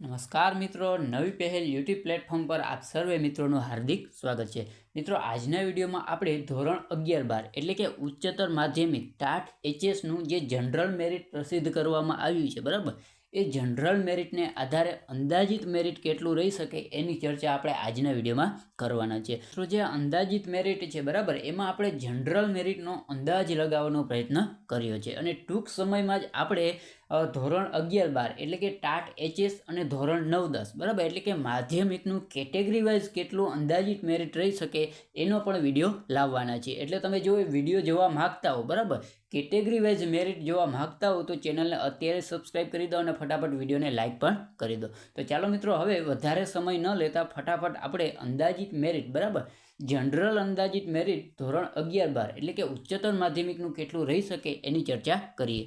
નમસ્કાર મિત્રો, નવી પહેલ યુટ્યુબ પ્લેટફોર્મ પર આપ સર્વે મિત્રોનું હાર્દિક સ્વાગત છે. મિત્રો, આજના વિડીયોમાં આપણે ધોરણ અગિયાર બાર એટલે કે ઉચ્ચતર માધ્યમિક ટાટ એચએસનું જે જનરલ મેરિટ પ્રસિદ્ધ કરવામાં આવ્યું છે, બરાબર? એ જનરલ મેરિટને આધારે અંદાજિત મેરિટ કેટલું રહી શકે એની ચર્ચા આપણે આજના વિડીયોમાં કરવાના છે. તો જે અંદાજિત મેરિટ છે, બરાબર? એમાં આપણે જનરલ મેરિટનો અંદાજ લગાવવાનો પ્રયત્ન કર્યો છે અને ટૂંક સમયમાં જ આપણે ધોરણ અગિયાર બાર એટલે કે ટાટ એચએસ અને ધોરણ નવ દસ, બરાબર? એટલે કે માધ્યમિકનું કેટેગરી વાઇઝ કેટલું અંદાજિત મેરિટ રહી શકે એનો પણ વીડિયો લાવવાના છે. એટલે તમે જો એ વીડિયો જોવા માગતા હો, બરાબર? કેટેગરી વાઇઝ મેરિટ જોવા માગતા હો તો ચેનલને અત્યારે સબસ્ક્રાઇબ કરી દો અને ફટાફટ વિડીયોને લાઇક પણ કરી દો. તો ચાલો મિત્રો, હવે વધારે સમય ન લેતા ફટાફટ આપણે અંદાજિત મેરિટ બરાબર? જનરલ અંદાજિત મેરિટ ધોરણ અગિયાર બાર એટલે કે ઉચ્ચતર માધ્યમિકનું કેટલું રહી શકે એની ચર્ચા કરીએ.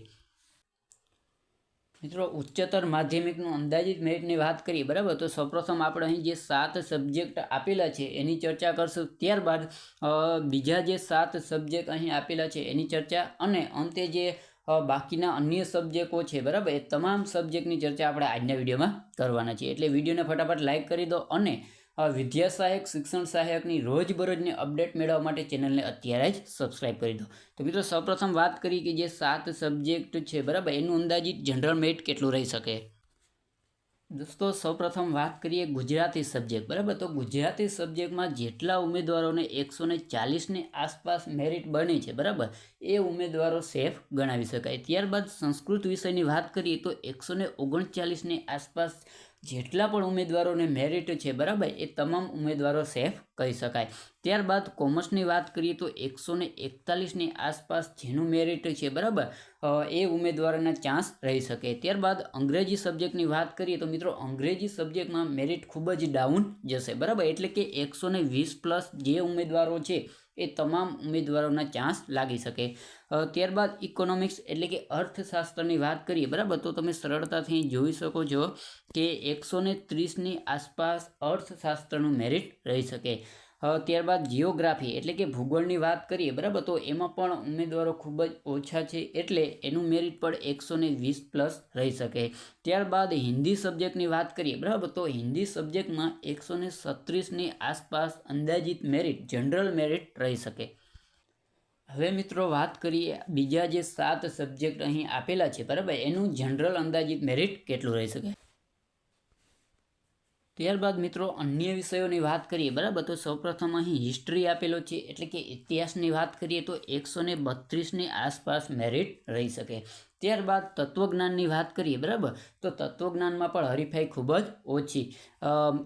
મિત્રો, ઉચ્ચતર માધ્યમિકનું અંદાજિત મેરિટની વાત કરીએ, બરાબર? તો સૌપ્રથમ આપણે અહીં જે સાત સબ્જેક્ટ આપેલા છે, એની ચર્ચા કરશું. ત્યારબાદ બીજા જે સાત સબ્જેક્ટ અહીં આપેલા છે, એની ચર્ચા અને અંતે જે બાકીના અન્ય સબ્જેક્ટો છે, બરાબર? એ તમામ સબ્જેક્ટની ચર્ચા આપણે આજના વિડીયોમાં કરવાના છીએ. એટલે વિડીયોને ફટાફટ લાઇક કરી દો અને અ, વિદ્યા સહાયક શિક્ષણ સહાયકની રોજબરોજની અપડેટ મેળવવા માટે ચેનલને અત્યારે જ સબસ્ક્રાઇબ કરી દો. તો મિત્રો સૌપ્રથમ વાત કરી કે જે સાત સબ્જેક્ટ છે બરાબર? એનું અંદાજિત જનરલ મેરિટ કેટલું રહી શકે? દોસ્તો સૌપ્રથમ વાત કરીએ ગુજરાતી સબ્જેક્ટ બરાબર? તો ગુજરાતી સબ્જેક્ટમાં જેટલા ઉમેદવારોને એકસો ને ચાલીસની આસપાસ મેરિટ બની છે બરાબર? એ ઉમેદવારો સેફ ગણાવી શકાય. ત્યારબાદ સંસ્કૃત વિષયની વાત કરીએ તો એકસો ને ઓગણચાલીસની આસપાસ જેટલા પણ ઉમેદવારોને મેરિટ છે, બરાબર, એ તમામ ઉમેદવારો સેફ કહી શકાય. ત્યારબાદ કોમર્સની વાત કરીએ તો એકસો ને એકતાલીસની આસપાસ જેનું મેરિટ છે, બરાબર એ ઉમેદવારોના ચાન્સ રહી શકે. ત્યારબાદ અંગ્રેજી સબ્જેક્ટની વાત કરીએ તો મિત્રો, અંગ્રેજી સબ્જેક્ટમાં મેરિટ ખૂબ જ ડાઉન જશે. બરાબર? એટલે કે એકસો ને વીસ પ્લસ જે ઉમેદવારો છે, એ તમામ ઉમેદવારોના ચાન્સ લાગી શકે. ત્યારબાદ ઇકોનોમિક્સ એટલે કે અર્થશાસ્ત્રની વાત કરીએ, બરાબર? તો તમે સરળતાથી જોઈ શકો છો કે એકસો ને ત્રીસની આસપાસ અર્થશાસ્ત્રનું મેરિટ રહી શકે. ત્યારબાદ જિયોગ્રાફી એટલે કે ભૂગોળની વાત કરીએ, બરાબર? તો એમાં પણ ઉમેદવારો ખૂબ જ ઓછા છે, એટલે એનું મેરિટ પણ એકસો ને વીસ પ્લસ રહી શકે. ત્યારબાદ હિન્દી સબ્જેક્ટની વાત કરીએ, બરાબર? તો હિન્દી સબ્જેક્ટમાં એકસો ને સત્રીસની આસપાસ અંદાજિત મેરિટ જનરલ મેરિટ રહી શકે. હવે મિત્રો વાત કરીએ બીજા જે સાત સબ્જેક્ટ અહીં આપેલા છે, બરાબર? એનું જનરલ અંદાજિત મેરિટ કેટલું રહી શકે? ત્યારબાદ મિત્રો અન્ય વિષયોની વાત કરીએ, બરાબર? તો સૌપ્રથમ અહીં હિસ્ટ્રી આપેલો છે, એટલે કે ઇતિહાસની વાત કરીએ તો એકસો ને બત્રીસની આસપાસ મેરિટ રહી શકે. ત્યારબાદ તત્વજ્ઞાનની વાત કરીએ, બરાબર? તો તત્વજ્ઞાનમાં પણ હરીફાઈ ખૂબ જ ઓછી.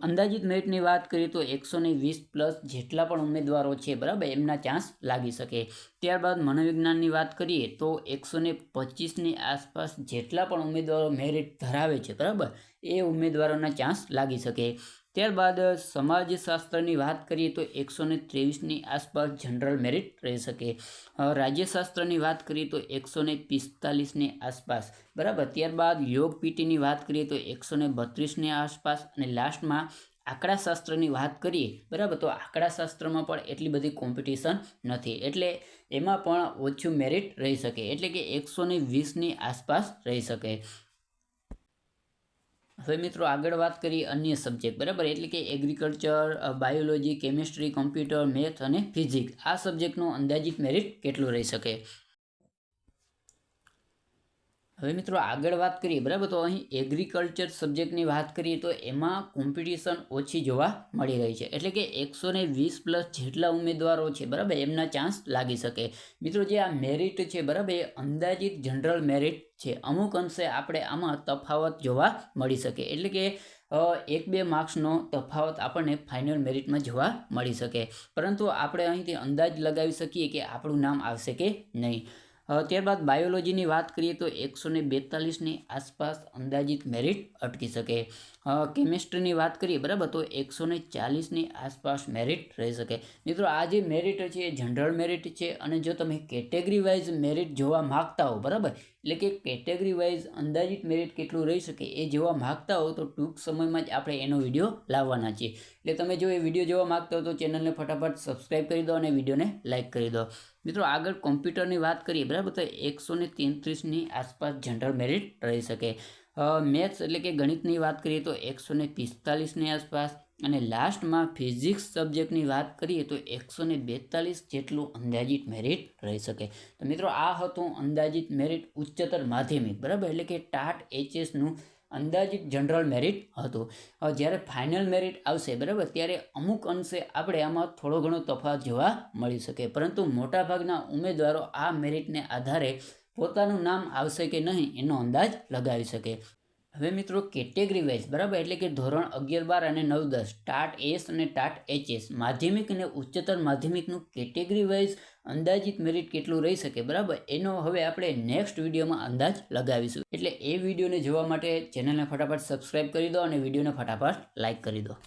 અંદાજિત મેરિટની વાત કરીએ તો એકસો ને વીસ પ્લસ જેટલા પણ ઉમેદવારો છે, બરાબર? એમના ચાન્સ લાગી શકે. ત્યારબાદ મનોવિજ્ઞાનની વાત કરીએ તો એકસો ને પચીસની આસપાસ જેટલા પણ ઉમેદવારો મેરિટ ધરાવે છે, બરાબર? એ ઉમેદવારોના ચાન્સ લાગી શકે. ત્યારબાદ સમાજશાસ્ત્રની વાત કરીએ તો એકસો ને ત્રેવીસની આસપાસ જનરલ મેરિટ રહી શકે. રાજ્યશાસ્ત્રની વાત કરીએ તો એકસો ને પિસ્તાલીસની આસપાસ. બરાબર? ત્યારબાદ યોગ પીટીની વાત કરીએ તો એકસો ને બત્રીસની આસપાસ અને લાસ્ટમાં આંકડાશાસ્ત્રની વાત કરીએ, બરાબર? તો આંકડાશાસ્ત્રમાં પણ એટલી બધી કોમ્પિટિશન નથી. એટલે એમાં પણ ઓછું મેરિટ રહી શકે. એટલે કે એકસો ને વીસની આસપાસ રહી શકે. હવે મિત્રો આગળ વાત કરીએ અન્ય સબ્જેક્ટ બરાબર? એટલે કે agriculture biology chemistry computer math અને ફિઝિક્સ આ સબ્જેક્ટનું અંદાજિત મેરિટ કેટલું રહી શકે? હવે મિત્રો આગળ વાત કરીએ, બરાબર? તો અહીં એગ્રીકલ્ચર સબ્જેક્ટની વાત કરીએ તો એમાં કોમ્પિટિશન ઓછી જોવા મળી રહી છે. એટલે કે એકસો ને વીસ પ્લસ જેટલા ઉમેદવારો છે, બરાબર? એમના ચાન્સ લાગી શકે. મિત્રો જે આ મેરિટ છે, બરાબર? એ અંદાજિત જનરલ મેરિટ છે. અમુક અંશે આપણે આમાં તફાવત જોવા મળી શકે. એટલે કે એક બે માર્ક્સનો તફાવત આપણને ફાઇનલ મેરિટમાં જોવા મળી શકે. પરંતુ આપણે અહીંથી અંદાજ લગાવી શકીએ કે આપણું નામ આવશે કે નહીં. ત્યારબાદ બાયોલોજીની વાત કરીએ તો એકસો ને બેતાલીસની આસપાસ અંદાજિત મેરિટ અટકી શકે. કેમિસ્ટ્રીની વાત કરીએ, બરાબર? તો એકસો ને ચાલીસની આસપાસ મેરિટ રહી શકે. મિત્રો, આ જે મેરિટ છે, એ જનરલ મેરિટ છે અને જો તમે કેટેગરી વાઇઝ મેરિટ જોવા માગતા હો, બરાબર? એટલે કે કેટેગરી વાઇઝ અંદાજિત મેરિટ કેટલું રહી શકે એ જોવા માગતા હો, તો ટૂંક સમયમાં જ આપણે એનો વીડિયો લાવવાના છીએ. એટલે તમે જો એ વીડિયો જોવા માગતા હો, તો ચેનલને ફટાફટ સબસ્ક્રાઈબ કરી દો અને વિડીયોને લાઇક કરી દો. મિત્રો, આગળ કોમ્પ્યુટરની વાત કરીએ, બરાબર? તો એકસો ને તેત્રીસની આસપાસ જનરલ મેરિટ રહી શકે. મેથ્સ એટલે કે ગણિતની વાત કરીએ તો એકસો ને પિસ્તાલીસની આસપાસ અને લાસ્ટમાં ફિઝિક્સ સબ્જેક્ટની વાત કરીએ તો એકસો ને બેતાલીસ જેટલું અંદાજિત મેરિટ રહી શકે. તો મિત્રો, આ હતું અંદાજિત મેરિટ ઉચ્ચતર માધ્યમિક, બરાબર? એટલે કે ટાટ એચએસનું અંદાજિત જનરલ મેરિટ હતું. હવે જ્યારે ફાઇનલ મેરિટ આવશે, બરાબર? ત્યારે અમુક અંશે આપણે આમાં થોડો ઘણો તફાવત જોવા મળી શકે. પરંતુ મોટાભાગના ઉમેદવારો આ મેરિટને આધારે પોતાનું નામ આવશે કે નહીં એનો અંદાજ લગાવી શકે. હવે મિત્રો કેટેગરી વાઇઝ, બરાબર? એટલે કે ધોરણ અગિયાર, બાર અને નવ, દસ, ટાટ એસ અને ટાટ એચએસ માધ્યમિક અને ઉચ્ચતર માધ્યમિકનું કેટેગરી વાઇઝ અંદાજિત મેરિટ કેટલું રહી શકે, બરાબર? એનો હવે આપણે નેક્સ્ટ વિડીયોમાં અંદાજ લગાવીશું. એટલે એ વિડીયોને જોવા માટે ચેનલને ફટાફટ સબસ્ક્રાઈબ કરી દો અને વિડીયોને ફટાફટ લાઇક કરી દો.